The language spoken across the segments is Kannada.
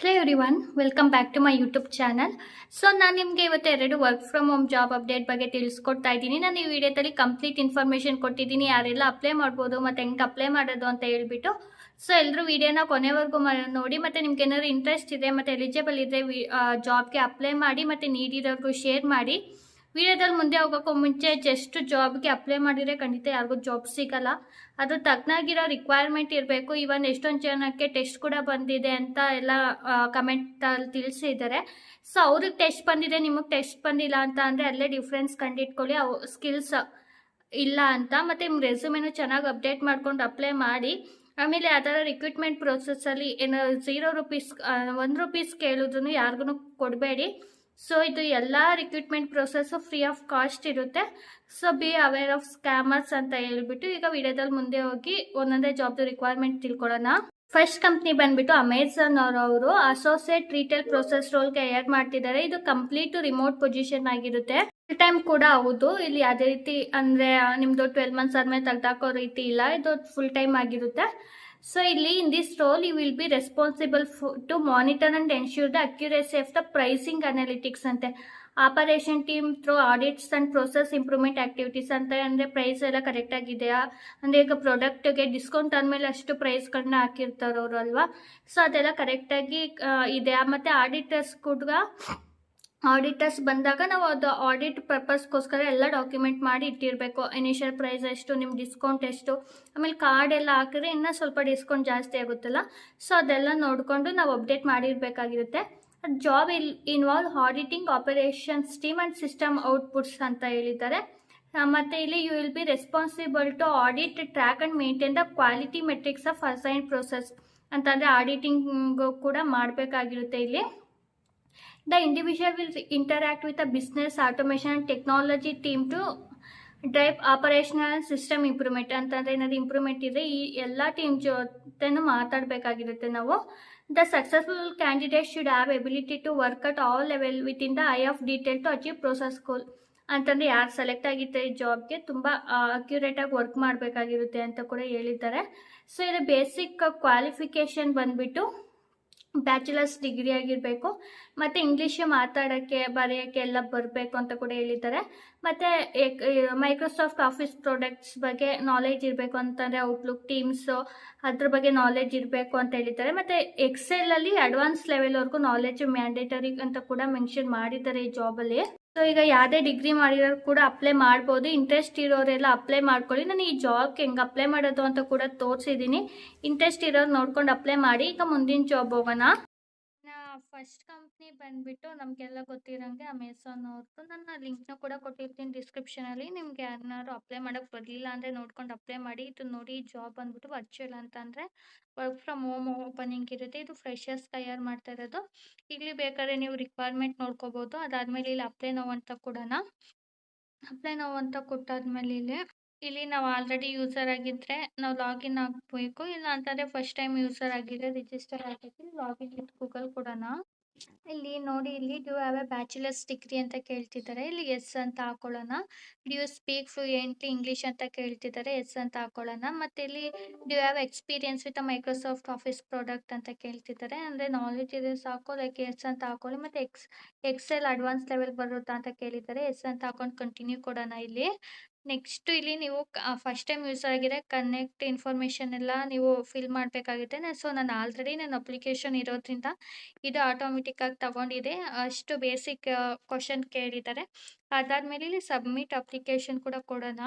Hello everyone welcome back to my YouTube channel so ನಾನು ನಿಮಗೆ ಇವತ್ತು ಎರಡು work from home job update ಬಗ್ಗೆ ತಿಳಿಸ್ಕೊಡ್ತಾ ಇದ್ದೀನಿ. ನಾನು ಈ ವಿಡಿಯೋದಲ್ಲಿ ಕಂಪ್ಲೀಟ್ ಇನ್ಫಾರ್ಮೇಷನ್ ಕೊಟ್ಟಿದ್ದೀನಿ. ಯಾರೆಲ್ಲ ಅಪ್ಲೈ ಮಾಡ್ಬೋದು, ಮತ್ತು ಹೆಂಗೆ ಅಪ್ಲೈ ಮಾಡೋದು ಅಂತ ಹೇಳ್ಬಿಟ್ಟು. ಸೊ ಎಲ್ಲರೂ ವಿಡಿಯೋನ ಕೊನೆವರೆಗೂ ನೋಡಿ, ಮತ್ತು ನಿಮ್ಗೆ ಏನಾದ್ರು ಇಂಟ್ರೆಸ್ಟ್ ಇದೆ, ಮತ್ತು ಎಲಿಜಿಬಲ್ ಇದೆ ಜಾಬ್ಗೆ ಅಪ್ಲೈ ಮಾಡಿ, ಮತ್ತು ನೀಡಿರೋರ್ಗೂ ಶೇರ್ ಮಾಡಿ. ವಿಡಿಯೋದಲ್ಲಿ ಮುಂದೆ ಹೋಗೋಕ್ಕೂ ಮುಂಚೆ ಜಸ್ಟ್ ಜಾಬ್ಗೆ ಅಪ್ಲೈ ಮಾಡಿದರೆ ಖಂಡಿತ ಯಾರಿಗೂ ಜಾಬ್ ಸಿಗಲ್ಲ. ಅದು ತಕ್ಕನಾಗಿರೋ ರಿಕ್ವೈರ್ಮೆಂಟ್ ಇರಬೇಕು. ಇವನ್ ಎಷ್ಟೊಂದು ಜನಕ್ಕೆ ಟೆಸ್ಟ್ ಕೂಡ ಬಂದಿದೆ ಅಂತ ಎಲ್ಲ ಕಮೆಂಟಲ್ಲಿ ತಿಳಿಸಿದ್ದಾರೆ. ಸೊ ಅವ್ರಿಗೆ ಟೆಸ್ಟ್ ಬಂದಿದೆ, ನಿಮಗೆ ಟೆಸ್ಟ್ ಬಂದಿಲ್ಲ ಅಂತ ಅಂದರೆ ಅಲ್ಲೇ ಡಿಫ್ರೆನ್ಸ್ ಕಂಡಿಟ್ಕೊಳ್ಳಿ. ಅವು ಸ್ಕಿಲ್ಸ್ ಇಲ್ಲ ಅಂತ. ಮತ್ತು ನಿಮ್ಮ ರೆಸ್ಯೂಮೆನು ಚೆನ್ನಾಗಿ ಅಪ್ಡೇಟ್ ಮಾಡ್ಕೊಂಡು ಅಪ್ಲೈ ಮಾಡಿ. ಆಮೇಲೆ ಅದರ ರಿಕ್ರೂಟ್ಮೆಂಟ್ ಪ್ರೊಸೆಸ್ಸಲ್ಲಿ ಏನೋ ಝೀರೋ ರುಪೀಸ್ ಒಂದು ರುಪೀಸ್ ಕೇಳಿದ್ರು ಯಾರಿಗೂ ಕೊಡಬೇಡಿ. ಸೊ ಇದು ಎಲ್ಲ recruitment process free of cost ಇರುತ್ತೆ. So be aware of scammers ಅಂತ ಹೇಳ್ಬಿಟ್ಟು ಈಗ ವಿಡಿಯೋದಲ್ಲಿ ಮುಂದೆ ಹೋಗಿ ಒಂದೊಂದೇ ಜಾಬ್ದು ರಿಕ್ವೈರ್ಮೆಂಟ್ ತಿಳ್ಕೊಳ್ಳೋಣ. ಫಸ್ಟ್ ಕಂಪ್ನಿ ಬಂದ್ಬಿಟ್ಟು ಅಮೆಝಾನ್ ಅವರವರು ಅಸೋಸಿಯೇಟ್ ರೀಟೇಲ್ ಪ್ರೊಸೆಸ್ ರೋಲ್ಗೆ ಏರ್ ಮಾಡ್ತಿದ್ದಾರೆ. ಇದು ಕಂಪ್ಲೀಟ್ ರಿಮೋಟ್ ಪೊಸಿಷನ್ ಆಗಿರುತ್ತೆ. ಫುಲ್ ಟೈಮ್ ಕೂಡ ಹೌದು. ಇಲ್ಲಿ ಯಾವುದೇ ರೀತಿ ಅಂದರೆ ನಿಮ್ಮದು ಟ್ವೆಲ್ ಮಂತ್ಸ್ ಆದಮೇಲೆ ತೆಗ್ದಾಕೋ ರೀತಿ ಇಲ್ಲ. ಇದು ಫುಲ್ ಟೈಮ್ ಆಗಿರುತ್ತೆ. ಸೊ ಇಲ್ಲಿ in this role you will be responsible to monitor and ensure the accuracy of the pricing analytics ಅಂತೆ operation team through audits and process improvement activities ಅಂತ ಅಂದರೆ ಪ್ರೈಸ್ ಎಲ್ಲ ಕರೆಕ್ಟ್ ಆಗಿದೆಯಾ? ಅಂದರೆ ಈಗ ಪ್ರಾಡಕ್ಟ್ಗೆ ಡಿಸ್ಕೌಂಟ್ ಆದಮೇಲೆ ಅಷ್ಟು ಪ್ರೈಸ್ಗಳನ್ನ ಹಾಕಿರ್ತಾರವ್ರು ಅಲ್ವಾ? ಸೊ ಅದೆಲ್ಲ ಕರೆಕ್ಟಾಗಿ ಇದೆಯಾ? ಮತ್ತು ಆಡಿಟರ್ಸ್ ಕೂಡ ಆಡಿಟರ್ಸ್ ಬಂದಾಗ ನಾವು ಅದು ಆಡಿಟ್ ಪರ್ಪಸ್ಗೋಸ್ಕರ ಎಲ್ಲ ಡಾಕ್ಯುಮೆಂಟ್ ಮಾಡಿ ಇಟ್ಟಿರಬೇಕು. ಇನಿಷಿಯಲ್ ಪ್ರೈಸ್ ಎಷ್ಟು ನಿಮ್ಮ ಡಿಸ್ಕೌಂಟ್ ಎಷ್ಟು, ಆಮೇಲೆ ಕಾರ್ಡ್ ಎಲ್ಲ ಹಾಕಿದ್ರೆ ಇನ್ನೂ ಸ್ವಲ್ಪ ಡಿಸ್ಕೌಂಟ್ ಜಾಸ್ತಿ ಆಗುತ್ತಲ್ಲ. ಸೊ ಅದೆಲ್ಲ ನೋಡಿಕೊಂಡು ನಾವು update ಮಾಡಿರಬೇಕಾಗಿರುತ್ತೆ. Job will involve auditing operations team and system outputs ಅಂತ ಹೇಳಿದ್ದಾರೆ. ಮತ್ತು ಇಲ್ಲಿ you will be responsible to audit track and maintain the quality metrics of assign process ಅಂತಂದರೆ ಆಡಿಟಿಂಗು ಕೂಡ ಮಾಡಬೇಕಾಗಿರುತ್ತೆ ಇಲ್ಲಿ. The individual will interact with the business, automation, and technology team to drive operational system improvement ಅಂತಂದರೆ ಏನಾದ್ರು ಇಂಪ್ರೂವ್ಮೆಂಟ್ ಇದ್ರೆ ಈ ಎಲ್ಲ ಟೀಮ್ ಜೊತೆನೂ ಮಾತಾಡಬೇಕಾಗಿರುತ್ತೆ ನಾವು. The successful candidate should have ability to work at all level with in the eye of detail to achieve process goal ಅಂತಂದರೆ ಯಾರು ಸೆಲೆಕ್ಟ್ ಆಗಿರ್ತಾರೆ ಈ ಜಾಬ್ಗೆ ತುಂಬ ಅಕ್ಯುರೇಟಾಗಿ ವರ್ಕ್ ಮಾಡಬೇಕಾಗಿರುತ್ತೆ ಅಂತ ಕೂಡ ಹೇಳಿದ್ದಾರೆ. ಸೊ ಇದು ಬೇಸಿಕ್ ಕ್ವಾಲಿಫಿಕೇಷನ್ ಬಂದುಬಿಟ್ಟು ಬ್ಯಾಚುಲರ್ಸ್ ಡಿಗ್ರಿ ಆಗಿರಬೇಕು, ಮತ್ತು ಇಂಗ್ಲೀಷೇ ಮಾತಾಡೋಕ್ಕೆ, ಬರೆಯೋಕ್ಕೆ ಎಲ್ಲ ಬರಬೇಕು ಅಂತ ಕೂಡ ಹೇಳಿದ್ದಾರೆ. ಮತ್ತು ಮೈಕ್ರೋಸಾಫ್ಟ್ ಆಫೀಸ್ ಪ್ರಾಡಕ್ಟ್ಸ್ ಬಗ್ಗೆ ನಾಲೆಜ್ ಇರಬೇಕು ಅಂತಂದರೆ ಔಟ್ಲುಕ್ ಟೀಮ್ಸು ಅದ್ರ ಬಗ್ಗೆ ನಾಲೆಜ್ ಇರಬೇಕು ಅಂತ ಹೇಳಿದ್ದಾರೆ. ಮತ್ತು ಎಕ್ಸೆಲಲ್ಲಿ ಅಡ್ವಾನ್ಸ್ ಲೆವೆಲ್ವರೆಗೂ ನಾಲೆಜ್ ಮ್ಯಾಂಡೇಟರಿ ಅಂತ ಕೂಡ ಮೆನ್ಷನ್ ಮಾಡಿದ್ದಾರೆ ಈ ಜಾಬಲ್ಲಿ ಸೊ ಈಗ ಯಾವುದೇ ಡಿಗ್ರಿ ಮಾಡಿರೋರು ಕೂಡ ಅಪ್ಲೈ ಮಾಡ್ಬೋದು. ಇಂಟ್ರೆಸ್ಟ್ ಇರೋರೆಲ್ಲ ಅಪ್ಲೈ ಮಾಡ್ಕೊಳ್ಳಿ. ನಾನು ಈ ಜಾಬ್ಗೆ ಹೆಂಗೆ ಅಪ್ಲೈ ಮಾಡೋದು ಅಂತ ಕೂಡ ತೋರಿಸಿದ್ದೀನಿ. ಇಂಟ್ರೆಸ್ಟ್ ಇರೋರು ನೋಡ್ಕೊಂಡು ಅಪ್ಲೈ ಮಾಡಿ. ಈಗ ಮುಂದಿನ ಜಾಬ್ ಹೋಗೋಣ. ಫಸ್ಟ್ ಕಂಪ್ನಿ ಬಂದ್ಬಿಟ್ಟು ನಮಗೆಲ್ಲ ಗೊತ್ತಿರೋಂಗೆ ಅಮೆಝಾನ್ ಅವ್ರದ್ದು ನನ್ನ ಲಿಂಕ್ನ ಕೂಡ ಕೊಟ್ಟಿರ್ತೀನಿ ಡಿಸ್ಕ್ರಿಪ್ಷನಲ್ಲಿ ನಿಮ್ಗೆ ಯಾರನ್ನಾರು ಅಪ್ಲೈ ಮಾಡೋಕ್ಕೆ ಬರಲಿಲ್ಲ ಅಂದರೆ ನೋಡ್ಕೊಂಡು ಅಪ್ಲೈ ಮಾಡಿ. ಇದು ನೋಡಿ ಜಾಬ್ ಬಂದ್ಬಿಟ್ಟು ವರ್ಚುವಲ್ ಅಂತ ಅಂದರೆ ವರ್ಕ್ ಫ್ರಮ್ ಹೋಮ್ ಓಪನಿಂಗ್ ಇರುತ್ತೆ. ಇದು ಫ್ರೆಶರ್ಸ್ ತಯಾರು ಮಾಡ್ತಾ ಇರೋದು. ಇಲ್ಲಿ ಬೇಕಾದ್ರೆ ನೀವು ರಿಕ್ವೈರ್ಮೆಂಟ್ ನೋಡ್ಕೋಬೋದು. ಅದಾದಮೇಲೆ ಇಲ್ಲಿ ಅಪ್ಲೈ ನೋವು ಅಂತ ಕೊಡೋಣ. ಅಪ್ಲೈ ನೋವು ಅಂತ ಕೊಟ್ಟಾದ್ಮೇಲೆ ಇಲ್ಲಿ ಇಲ್ಲಿ ನಾವು ಆಲ್ರೆಡಿ ಯೂಸರ್ ಆಗಿದ್ರೆ ನಾವು ಲಾಗಿನ್ ಆಗಬೇಕು ಇಲ್ಲ ಅಂತಂದರೆ ಫಸ್ಟ್ ಟೈಮ್ ಯೂಸರ್ ಆಗಿದ್ರೆ ರಿಜಿಸ್ಟರ್ ಆಗಬೇಕು. ಲಾಗಿನ್ ವಿತ್ ಗೂಗಲ್ ಕೊಡೋಣ. ಇಲ್ಲಿ ನೋಡಿ, ಇಲ್ಲಿ do have a bachelor's degree ಅಂತ ಕೇಳ್ತಿದ್ದಾರೆ. ಇಲ್ಲಿ ಎಸ್ ಅಂತ ಹಾಕೊಳ್ಳೋಣ. ಡ್ಯೂ ಸ್ಪೀಕ್ ಫ್ಲೂಯೆಂಟ್ಲಿ ಇಂಗ್ಲೀಷ್ ಅಂತ ಕೇಳ್ತಿದ್ದಾರೆ. ಎಸ್ ಅಂತ ಹಾಕೊಳ್ಳೋಣ. ಮತ್ತು ಇಲ್ಲಿ do have experience with Microsoft Office product ಅಂತ ಕೇಳ್ತಿದ್ದಾರೆ. ಅಂದರೆ ನಾಲೆಜ್ ಇದೆ ಸಾಕು ಲೈಕ್ ಎಸ್ ಅಂತ ಹಾಕೊಳ್ಳಿ. ಮತ್ತು ಎಕ್ಸ್ ಎಕ್ಸೆಲ್ ಅಡ್ವಾನ್ಸ್ ಲೆವೆಲ್ ಬರುತ್ತಾ ಅಂತ ಕೇಳಿದ್ದಾರೆ. ಎಸ್ ಅಂತ ಹಾಕೊಂಡು ಕಂಟಿನ್ಯೂ ಕೊಡೋಣ ಇಲ್ಲಿ. ನೆಕ್ಸ್ಟ್ ಇಲ್ಲಿ ನೀವು ಫಸ್ಟ್ ಟೈಮ್ ಯೂಸ್ ಆಗಿದೆ ಕನೆಕ್ಟ್ ಇನ್ಫಾರ್ಮೇಷನ್ ಎಲ್ಲ ನೀವು ಫಿಲ್ ಮಾಡಬೇಕಾಗುತ್ತೆ. ಸೊ ನಾನು ಆಲ್ರೆಡಿ ನನ್ನ ಅಪ್ಲಿಕೇಶನ್ ಇರೋದ್ರಿಂದ ಇದು ಆಟೋಮೆಟಿಕ್ ಆಗಿ ತಗೊಂಡಿದೆ. ಅಷ್ಟು ಬೇಸಿಕ್ ಕ್ವಶನ್ ಕೇಳಿದ್ದಾರೆ. ಅದಾದಮೇಲೆ ಇಲ್ಲಿ ಸಬ್ಮಿಟ್ ಅಪ್ಲಿಕೇಶನ್ ಕೂಡ ಕೊಡೋಣ.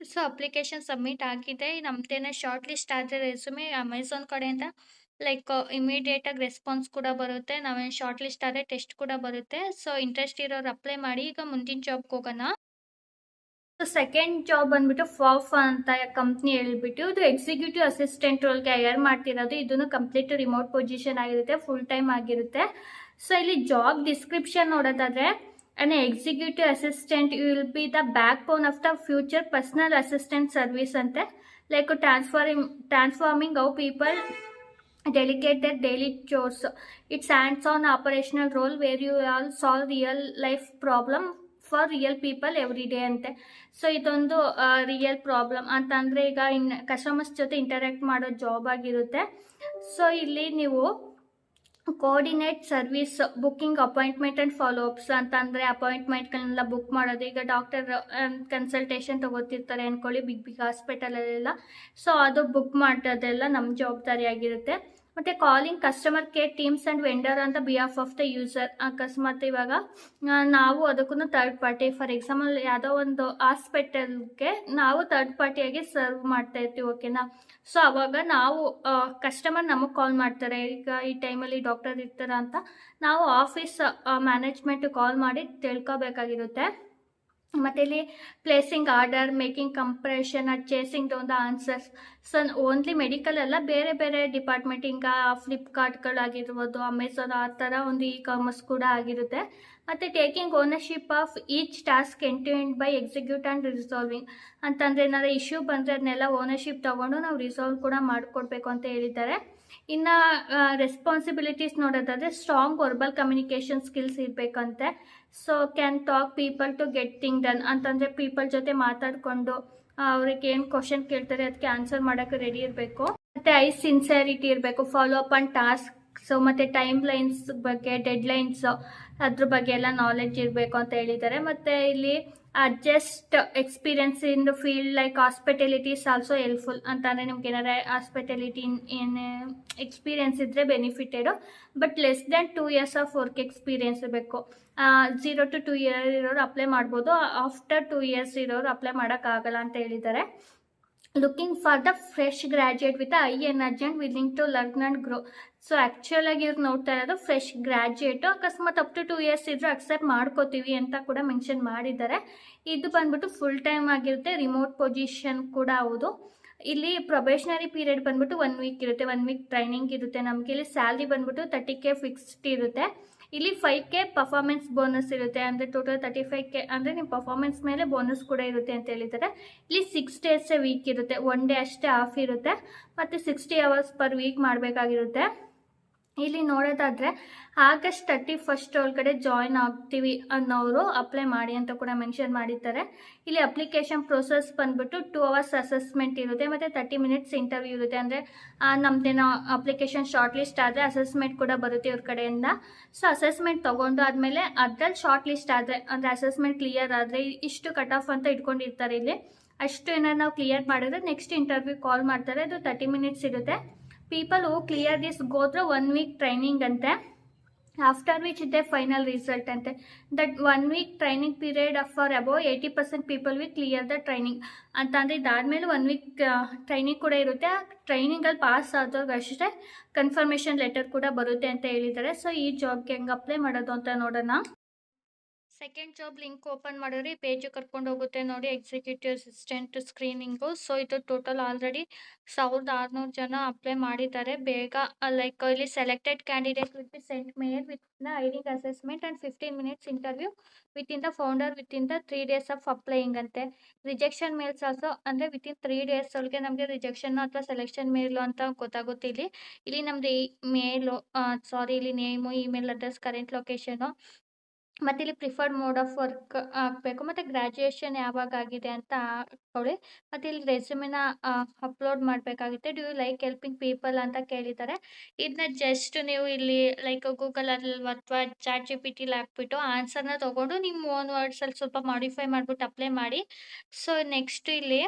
ಸೊ ಅಪ್ಲಿಕೇಶನ್ ಸಬ್ಮಿಟ್ ಆಗಿದೆ. ನಮ್ಮದೇನೆ ಶಾರ್ಟ್ ಲಿಸ್ಟ್ ಆದರೆ ರೆಸ್ಯೂಮೆ ಅಮೆಝಾನ್ ಕಡೆಯಿಂದ ಲೈಕ್ ಇಮಿಡಿಯೇಟಾಗಿ ರೆಸ್ಪಾನ್ಸ್ ಕೂಡ ಬರುತ್ತೆ. ನಾವೇನು ಶಾರ್ಟ್ ಲಿಸ್ಟ್ ಆದರೆ ಟೆಸ್ಟ್ ಕೂಡ ಬರುತ್ತೆ. ಸೊ ಇಂಟ್ರೆಸ್ಟ್ ಇರೋರು ಅಪ್ಲೈ ಮಾಡಿ. ಈಗ ಮುಂದಿನ ಜಾಬ್ಗೆ ಹೋಗೋಣ. ಸೆಕೆಂಡ್ ಜಾಬ್ ಬಂದ್ಬಿಟ್ಟು ಫಾಫ್ ಅಂತ ಕಂಪ್ನಿ ಹೇಳ್ಬಿಟ್ಟು ಇದು ಎಕ್ಸಿಕ್ಯೂಟಿವ್ ಅಸಿಸ್ಟೆಂಟ್ ರೋಲ್ಗೆ ಹೈಯರ್ ಮಾಡ್ತಿರೋದು. ಇದನ್ನು ಕಂಪ್ಲೀಟ್ ರಿಮೋಟ್ ಪೊಸಿಷನ್ ಆಗಿರುತ್ತೆ ಫುಲ್ ಟೈಮ್ ಆಗಿರುತ್ತೆ. ಸೊ ಇಲ್ಲಿ ಜಾಬ್ ಡಿಸ್ಕ್ರಿಪ್ಷನ್ ನೋಡೋದಾದ್ರೆ an executive assistant you will be the backbone of the future personal assistant service ಅಂತೆ. Like transform transforming how people delegated daily daily chores. It's hands-on operational role where you all solve real life problem for real people every day ಅಂತೆ. ಸೊ ಇದೊಂದು ರಿಯಲ್ ಪ್ರಾಬ್ಲಮ್ ಅಂತಂದರೆ ಈಗ ಇನ್ ಕಸ್ಟಮರ್ಸ್ ಜೊತೆ ಇಂಟರ್ಯಾಕ್ಟ್ ಮಾಡೋ ಜಾಬ್ ಆಗಿರುತ್ತೆ. ಸೊ ಇಲ್ಲಿ ನೀವು coordinate service booking appointment and follow ups ಅಂತಂದರೆ ಅಪಾಯಿಂಟ್ಮೆಂಟ್ಗಳನ್ನೆಲ್ಲ ಬುಕ್ ಮಾಡೋದು. ಈಗ ಡಾಕ್ಟರ್ ಕನ್ಸಲ್ಟೇಷನ್ ತಗೋತಿರ್ತಾರೆ ಅಂದ್ಕೊಳ್ಳಿ ಬಿಗ್ ಬಿಗ್ ಹಾಸ್ಪಿಟಲಲ್ಲೆಲ್ಲ ಸೊ ಅದು ಬುಕ್ ಮಾಡೋದೆಲ್ಲ ನಮ್ಮ ಜವಾಬ್ದಾರಿ ಆಗಿರುತ್ತೆ ಮತ್ತು calling customer care teams and vendor ಅಂತ ಬಿಹಾಫ್ ಆಫ್ ದ ಯೂಸರ್ ಅಕಸ್ಮಾತ್ ಇವಾಗ ನಾವು ಅದಕ್ಕೂ ಥರ್ಡ್ ಪಾರ್ಟಿ ಫಾರ್ ಎಕ್ಸಾಂಪಲ್ ಯಾವುದೋ ಒಂದು ಹಾಸ್ಪಿಟಲ್ಗೆ ನಾವು ಥರ್ಡ್ ಪಾರ್ಟಿಯಾಗಿ ಸರ್ವ್ ಮಾಡ್ತಾ ಇರ್ತೀವಿ ಓಕೆನಾ ಸೊ ಅವಾಗ ನಾವು ಕಸ್ಟಮರ್ ನಮಗೆ ಕಾಲ್ ಮಾಡ್ತಾರೆ. ಈಗ ಈ ಟೈಮಲ್ಲಿ ಡಾಕ್ಟರ್ ಇರ್ತಾರ ಅಂತ, ನಾವು ಆಫೀಸ್ ಮ್ಯಾನೇಜ್ಮೆಂಟ್ ಕಾಲ್ ಮಾಡಿ ತಿಳ್ಕೊಬೇಕಾಗಿರುತ್ತೆ. ಮತ್ತು ಇಲ್ಲಿ placing order making compression at chasing down the answers so only medical ಅಲ್ಲ, ಬೇರೆ ಬೇರೆ ಡಿಪಾರ್ಟ್ಮೆಂಟ್ ಈಗ ಫ್ಲಿಪ್ಕಾರ್ಟ್ಗಳಾಗಿರ್ಬೋದು ಅಮೆಝಾನ್ ಆ ಥರ ಒಂದು ಇ ಕಾಮರ್ಸ್ ಕೂಡ ಆಗಿರುತ್ತೆ. ಮತ್ತು taking ownership of each task end to end by execute and resolving ಅಂತಂದರೆ ಏನಾದ್ರು ಇಶ್ಯೂ ಬಂದರೆ ಅದನ್ನೆಲ್ಲ ಓನರ್ಶಿಪ್ ತೊಗೊಂಡು ನಾವು ರಿಸಾಲ್ವ್ ಕೂಡ ಮಾಡಿಕೊಡ್ಬೇಕು ಅಂತ ಹೇಳಿದ್ದಾರೆ. ಇನ್ನು ರೆಸ್ಪಾನ್ಸಿಬಿಲಿಟೀಸ್ ನೋಡೋದಾದ್ರೆ strong verbal communication skills ಇರಬೇಕಂತೆ. So can talk people to get thing done ಅಂತಂದರೆ ಪೀಪಲ್ ಜೊತೆ ಮಾತಾಡಿಕೊಂಡು ಅವ್ರಿಗೆ ಏನು ಕ್ವಶನ್ ಕೇಳ್ತಾರೆ ಅದಕ್ಕೆ ಆನ್ಸರ್ ಮಾಡೋಕ್ಕೆ ರೆಡಿ ಇರಬೇಕು. ಮತ್ತು ಐ ಸಿನ್ಸಿಯರಿಟಿ ಇರಬೇಕು follow up on task so ಮತ್ತು ಟೈಮ್ ಲೈನ್ಸ್ ಬಗ್ಗೆ ಡೆಡ್ ಲೈನ್ಸ್ ಅದ್ರ ಬಗ್ಗೆ ಎಲ್ಲ ನಾಲೆಡ್ಜ್ ಇರಬೇಕು ಅಂತ ಹೇಳಿದ್ದಾರೆ. ಮತ್ತು ಇಲ್ಲಿ adjust experience in the field like hospitality is also helpful ಅಂತಂದರೆ ನಿಮ್ಗೆ ಏನಾರ ಹಾಸ್ಪಿಟಲಿಟಿ ಏನು ಎಕ್ಸ್ಪೀರಿಯನ್ಸ್ ಇದ್ದರೆ benefited but less than two years of work experience ಇರಬೇಕು ಝೀರೋ ಟು ಟೂ ಇಯರ್ ಇರೋರು ಅಪ್ಲೈ ಮಾಡ್ಬೋದು. ಆಫ್ಟರ್ ಟೂ ಇಯರ್ಸ್ ಇರೋರು ಅಪ್ಲೈ ಮಾಡೋಕ್ಕಾಗಲ್ಲ ಅಂತ ಹೇಳಿದ್ದಾರೆ. Looking for the fresh graduate with I an urgent willing to learn and grow so ಆ್ಯಕ್ಚುಲಾಗಿ ಇವ್ರು ನೋಡ್ತಾ ಇರೋದು ಫ್ರೆಶ್ ಗ್ರ್ಯಾಜುಯೇಟು ಅಕಸ್ಮಾತ್ ಅಪ್ ಟು ಟೂ ಇಯರ್ಸ್ ಇದ್ರೂ ಅಕ್ಸೆಪ್ಟ್ ಮಾಡ್ಕೋತೀವಿ ಅಂತ ಕೂಡ ಮೆನ್ಷನ್ ಮಾಡಿದ್ದಾರೆ. ಇದು ಬಂದ್ಬಿಟ್ಟು ಫುಲ್ ಟೈಮ್ ಆಗಿರುತ್ತೆ. ರಿಮೋಟ್ ಪೊಸಿಷನ್ ಕೂಡ ಹೌದು. ಇಲ್ಲಿ ಪ್ರೊಬೇಷನರಿ ಪೀರಿಯಡ್ ಬಂದ್ಬಿಟ್ಟು ಒನ್ ವೀಕ್ ಇರುತ್ತೆ. ಒನ್ ವೀಕ್ ಟ್ರೈನಿಂಗ್ ಇರುತ್ತೆ. ನಮಗೆ ಇಲ್ಲಿ ಸ್ಯಾಲ್ರಿ ಬಂದ್ಬಿಟ್ಟು ತರ್ಟಿ ಕೆ ಫಿಕ್ಸ್ಡ್ ಇರುತ್ತೆ. ಇಲ್ಲಿ ಫೈವ್ ಕೆ ಪರ್ಫಾರ್ಮೆನ್ಸ್ ಬೋನಸ್ ಇರುತ್ತೆ. ಅಂದರೆ ಟೋಟಲ್ ತರ್ಟಿ ಫೈವ್ ಕೆ ಅಂದರೆ ನಿಮ್ಮ ಪರ್ಫಾರ್ಮೆನ್ಸ್ ಮೇಲೆ ಬೋನಸ್ ಕೂಡ ಇರುತ್ತೆ ಅಂತ ಹೇಳಿದ್ದಾರೆ. ಇಲ್ಲಿ ಸಿಕ್ಸ್ ಡೇಸ್ ವೀಕ್ ಇರುತ್ತೆ. ಒನ್ ಡೇ ಅಷ್ಟೇ ಆಫ್ ಇರುತ್ತೆ. ಮತ್ತು ಸಿಕ್ಸ್ಟಿ ಅವರ್ಸ್ ಪರ್ ವೀಕ್ ಮಾಡಬೇಕಾಗಿರುತ್ತೆ. ಇಲ್ಲಿ ನೋಡೋದಾದರೆ ಆಗಸ್ಟ್ ತರ್ಟಿ ಫಸ್ಟ್ ಒಳಗಡೆ ಜಾಯ್ನ್ ಆಗ್ತೀವಿ ಅನ್ನೋರು ಅಪ್ಲೈ ಮಾಡಿ ಅಂತ ಕೂಡ ಮೆನ್ಷನ್ ಮಾಡಿದ್ದಾರೆ. ಇಲ್ಲಿ ಅಪ್ಲಿಕೇಶನ್ ಪ್ರೊಸೆಸ್ ಬಂದ್ಬಿಟ್ಟು ಟೂ ಅವರ್ಸ್ ಅಸೆಸ್ಮೆಂಟ್ ಇರುತ್ತೆ, ಮತ್ತು ತರ್ಟಿ ಮಿನಿಟ್ಸ್ ಇಂಟರ್ವ್ಯೂ ಇರುತ್ತೆ. ಅಂದರೆ ನಮ್ಮದೇನೋ ಅಪ್ಲಿಕೇಶನ್ ಶಾರ್ಟ್ ಲಿಸ್ಟ್ ಆದರೆ ಅಸೆಸ್ಮೆಂಟ್ ಕೂಡ ಬರುತ್ತೆ ಇವ್ರ ಕಡೆಯಿಂದ. ಸೊ ಅಸೆಸ್ಮೆಂಟ್ ತೊಗೊಂಡು ಆದಮೇಲೆ ಅದ್ರಲ್ಲಿ ಶಾರ್ಟ್ ಲಿಸ್ಟ್ ಆದರೆ, ಅಂದರೆ ಅಸೆಸ್ಮೆಂಟ್ ಕ್ಲಿಯರ್ ಆದರೆ ಇಷ್ಟು ಕಟ್ ಆಫ್ ಅಂತ ಇಟ್ಕೊಂಡಿರ್ತಾರೆ ಇಲ್ಲಿ. ಅಷ್ಟು ಏನಾದ್ರು ನಾವು ಕ್ಲಿಯರ್ ಮಾಡಿದ್ರೆ ನೆಕ್ಸ್ಟ್ ಇಂಟರ್ವ್ಯೂ ಕಾಲ್ ಮಾಡ್ತಾರೆ, ಅದು ತರ್ಟಿ ಮಿನಿಟ್ಸ್ ಇರುತ್ತೆ. ಪೀಪಲ್ clear ಕ್ಲಿಯರ್ ದಿಸ್ ಗೋದ್ರೆ ಒನ್ ವೀಕ್ ಟ್ರೈನಿಂಗ್ ಅಂತೆ ಆಫ್ಟರ್ ವಿಚ್ ಇದೆ ಫೈನಲ್ ರಿಸಲ್ಟ್ ಅಂತೆ that one week training period for about eighty percent people we clear the training ಅಂತಂದರೆ ಇದಾದಮೇಲೆ ಒನ್ ವೀಕ್ ಟ್ರೈನಿಂಗ್ ಕೂಡ ಇರುತ್ತೆ ಆ ಟ್ರೈನಿಂಗಲ್ಲಿ ಪಾಸ್ ಆದವ್ರಿಗೆ ಅಷ್ಟೇ ಕನ್ಫರ್ಮೇಷನ್ ಲೆಟರ್ ಕೂಡ ಬರುತ್ತೆ ಅಂತ ಹೇಳಿದ್ದಾರೆ. ಸೊ ಈ ಜಾಬ್ಗೆ ಹೆಂಗೆ ಅಪ್ಲೈ ಮಾಡೋದು ಅಂತ ನೋಡೋಣ. ಸೆಕೆಂಡ್ ಜಾಬ್ ಲಿಂಕ್ ಓಪನ್ ಮಾಡಿದ್ರೆ ಪೇಜ್ ಕರ್ಕೊಂಡು ಹೋಗುತ್ತೆ ನೋಡಿ ಎಕ್ಸಿಕ್ಯೂಟಿವ್ ಅಸಿಸ್ಟೆಂಟ್ ಸ್ಕ್ರೀನಿಂಗು ಸೊ ಇದು ಟೋಟಲ್ ಆಲ್ರೆಡಿ ಸಾವಿರದ ಆರುನೂರು ಜನ ಅಪ್ಲೈ ಮಾಡಿದ್ದಾರೆ. ಬೇಗ ಲೈಕ್ ಇಲ್ಲಿ selected candidate with sent mail with the aiding assessment and fifteen minutes interview with in the founder within the three days of applying ಅಂತೆ. ರಿಜೆಕ್ಷನ್ ಮೇಲ್ಸ್ ಆಲ್ಸೋ ಅಂದರೆ ವಿತ್ ಇನ್ ತ್ರೀ ಡೇಸ್ ಒಳಗೆ ನಮಗೆ ರಿಜೆಕ್ಷನ್ ಅಥವಾ ಸೆಲೆಕ್ಷನ್ ಮೇಲು ಅಂತ ಗೊತ್ತಾಗುತ್ತೆ ಇಲ್ಲಿ. ಇಲ್ಲಿ ನಮ್ಮದು ಮೇಲು ಸಾರಿ ಇಲ್ಲಿ name email address current location ಮತ್ತು ಇಲ್ಲಿ ಪ್ರಿಫರ್ಡ್ ಮೋಡ್ ಆಫ್ ವರ್ಕ್ ಆಗಬೇಕು. ಮತ್ತು ಗ್ರ್ಯಾಜುಯೇಷನ್ ಯಾವಾಗ ಆಗಿದೆ ಅಂತ ಹಾಕೊಳ್ಳಿ ಮತ್ತು ಇಲ್ಲಿ ರೆಸ್ಯೂಮಿನ ಅಪ್ಲೋಡ್ ಮಾಡಬೇಕಾಗುತ್ತೆ. ಡ್ಯೂ ಲೈಕ್ ಹೆಲ್ಪಿಂಗ್ ಪೀಪಲ್ ಅಂತ ಕೇಳಿದ್ದಾರೆ. ಇದನ್ನ ಜಸ್ಟ್ ನೀವು ಇಲ್ಲಿ ಲೈಕ್ ಗೂಗಲಲ್ಲಿ ಅಥವಾ ಚಾಟ್ ಜಿ ಪಿ ಟಿಲಿ ಹಾಕ್ಬಿಟ್ಟು ಆನ್ಸರ್ನ ತೊಗೊಂಡು ನಿಮ್ಮ ಓನ್ ವರ್ಡ್ಸಲ್ಲಿ ಸ್ವಲ್ಪ ಮಾಡಿಫೈ ಮಾಡಿಬಿಟ್ಟು ಅಪ್ಲೈ ಮಾಡಿ. ಸೊ ನೆಕ್ಸ್ಟ್ ಇಲ್ಲಿ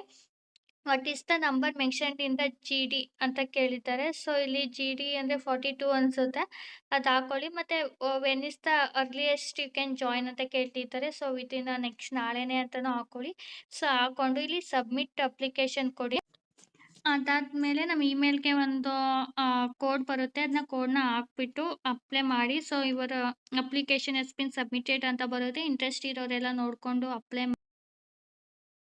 what is the number mentioned in the G D ಅಂತ ಕೇಳಿದ್ದಾರೆ. ಸೊ ಇಲ್ಲಿ ಜಿ ಡಿ ಅಂದರೆ ಫಾರ್ಟಿ ಟೂ ಅನಿಸುತ್ತೆ. ಅದು ಹಾಕೊಳ್ಳಿ. ಮತ್ತು when is the earliest you can join ಅಂತ ಕೇಳ್ತಿದ್ದಾರೆ. ಸೊ ವಿತಿನ್ ನೆಕ್ಸ್ಟ್ ನಾಳೆನೇ ಅಂತಲೂ ಹಾಕೊಳ್ಳಿ. ಸೊ ಹಾಕ್ಕೊಂಡು ಇಲ್ಲಿ ಸಬ್ಮಿಟ್ ಅಪ್ಲಿಕೇಶನ್ ಕೊಡಿ. ಅದಾದಮೇಲೆ ನಮ್ಮ ಇಮೇಲ್ಗೆ ಒಂದು ಕೋಡ್ ಬರುತ್ತೆ. ಅದನ್ನ ಕೋಡ್ನ ಹಾಕ್ಬಿಟ್ಟು ಅಪ್ಲೈ ಮಾಡಿ. ಸೊ ಇವರ ಅಪ್ಲಿಕೇಶನ್ ಎಸ್ ಬಿನ್ ಸಬ್ಮಿಟೆಡ್ ಅಂತ ಬರುತ್ತೆ. ಇಂಟ್ರೆಸ್ಟ್ ಇರೋರೆಲ್ಲ ನೋಡಿಕೊಂಡು ಅಪ್ಲೈ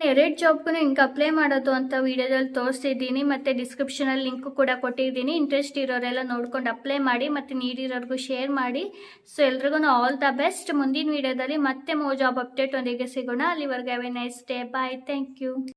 ಎರಡು ಜಾಬ್ಗೂ ಹಿಂಗೆ ಅಪ್ಲೈ ಮಾಡೋದು ಅಂತ ವಿಡಿಯೋದಲ್ಲಿ ತೋರಿಸಿದ್ದೀನಿ, ಮತ್ತು ಡಿಸ್ಕ್ರಿಪ್ಷನಲ್ಲಿ ಲಿಂಕು ಕೂಡ ಕೊಟ್ಟಿದ್ದೀನಿ. ಇಂಟ್ರೆಸ್ಟ್ ಇರೋರೆಲ್ಲ ನೋಡ್ಕೊಂಡು ಅಪ್ಲೈ ಮಾಡಿ, ಮತ್ತು ನೀಡಿರೋರ್ಗೂ ಶೇರ್ ಮಾಡಿ. ಸೊ ಎಲ್ರಿಗೂ ಆಲ್ ದ ಬೆಸ್ಟ್ ಮುಂದಿನ ವಿಡಿಯೋದಲ್ಲಿ ಮತ್ತೆ ಮೋ ಜಾಬ್ ಅಪ್ಡೇಟ್ ಒಂದಿಗೆ ಸಿಗೋಣ. ಅಲ್ಲಿವರೆಗೆ a nice day bye thank you